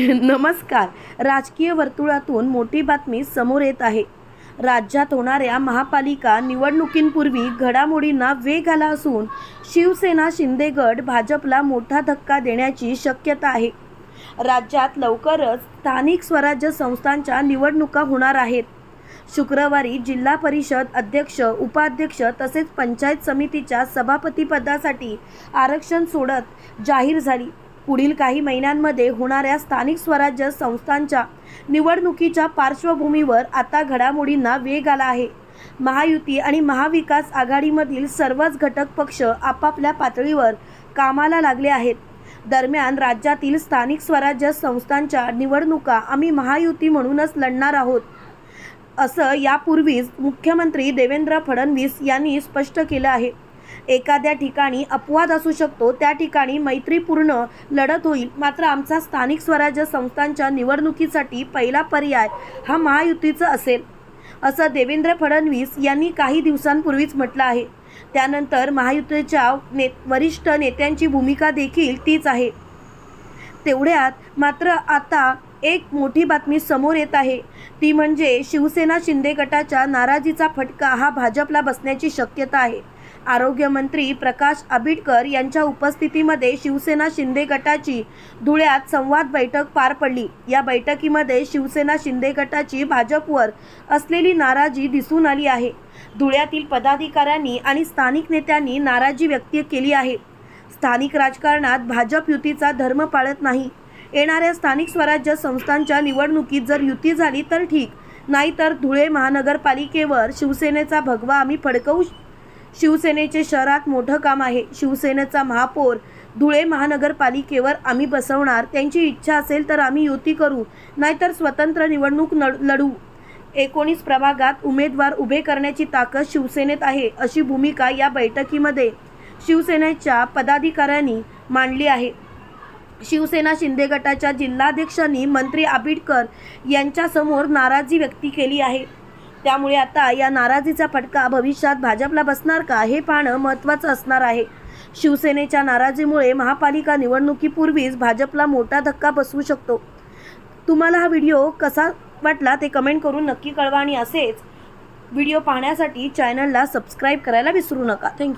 नमस्कार. राजकीय वर्तुळातून मोठी बातमी समोर येत आहे. राज्यात होणाऱ्या महापालिका निवडणुकींपूर्वी घडामोडींना वेग आला असून शिवसेना शिंदेगड भाजपला मोठा धक्का देण्याची शक्यता आहे. राज्यात लवकरच स्थानिक स्वराज्य संस्थांच्या निवडणुका होणार आहेत. शुक्रवारी जिल्हा परिषद अध्यक्ष उपाध्यक्ष तसेच पंचायत समितीच्या सभापतीपदासाठी आरक्षण सोडत जाहीर झाली. पुढील काही महिन्यांमध्ये होणाऱ्या स्थानिक स्वराज्य संस्थांच्या निवडणुकीच्या पार्श्वभूमीवर आता घडामोडींना वेग आला आहे. महायुती आणि महाविकास आघाडीमधील सर्वच घटक पक्ष आपापल्या पातळीवर कामाला लागले आहेत. दरम्यान राज्यातील स्थानिक स्वराज्य संस्थांच्या निवडणुका आम्ही महायुती म्हणूनच लढणार आहोत. असं यापूर्वीच मुख्यमंत्री देवेंद्र फडणवीस यांनी स्पष्ट केलं आहे. एखाद्या ठिकाणी अपवाद असू शकतो त्या ठिकाणी मैत्रीपूर्ण लढत होईल. मात्र आमचा स्थानिक स्वराज्य संस्थांच्या निवडणुकीसाठी पहिला पर्याय हा महायुतीचा असेल. असं देवेंद्र फडणवीस यांनी काही दिवसांपूर्वीच म्हटलं आहे. त्यानंतर महायुतीच्या ने वरिष्ठ नेत्यांची भूमिका देखील तीच आहे. तेवढ्यात मात्र आता एक मोठी बातमी समोर येत आहे. ती म्हणजे शिवसेना शिंदे गटाच्या नाराजीचा फटका हा भाजपला बसण्याची शक्यता आहे. आरोग्यमंत्री प्रकाश आंबेडकर यांच्या उपस्थितीमध्ये शिवसेना शिंदे गटाची धुळ्यात संवाद बैठक पार पडली. या बैठकीमध्ये शिवसेना शिंदे गटाची भाजपवर असलेली नाराजी दिसून आली आहे. धुळ्यातील पदाधिकाऱ्यांनी आणि स्थानिक नेत्यांनी नाराजी व्यक्त केली आहे. स्थानिक राजकारणात भाजप युतीचा धर्म पाळत नाही. येणाऱ्या स्थानिक स्वराज्य संस्थांच्या निवडणुकीत जर युती झाली तर ठीक. नाहीतर धुळे महानगरपालिकेवर शिवसेनेचा भगवा आम्ही फडकवू शिवसेनेचे शहरात मोठं काम आहे. शिवसेनेचा महापौर धुळे महानगरपालिकेवर आम्ही बसवणार. त्यांची इच्छा असेल तर आम्ही युती करू. नाहीतर स्वतंत्र निवडणूक लढू एकोणीस प्रभागात उमेदवार उभे करण्याची ताकद शिवसेनेत आहे अशी भूमिका या बैठकीमध्ये शिवसेनेच्या पदाधिकाऱ्यांनी मांडली आहे. शिवसेना शिंदे गटाच्या जिल्हाध्यक्षांनी मंत्री आबिडकर यांच्यासमोर नाराजी व्यक्त केली आहे. त्यामुळे आता या नाराजीचा फटका भविष्यात भाजपला बसणार का हे पाहणं महत्त्वाचं असणार आहे. शिवसेनेच्या नाराजीमुळे महापालिका निवडणुकीपूर्वीच भाजपला मोठा धक्का बसवू शकतो. तुम्हाला हा व्हिडिओ कसा वाटला ते कमेंट करून नक्की कळवा आणि असेच व्हिडिओ पाहण्यासाठी चॅनलला सबस्क्राईब करायला विसरू नका. थँक्यू.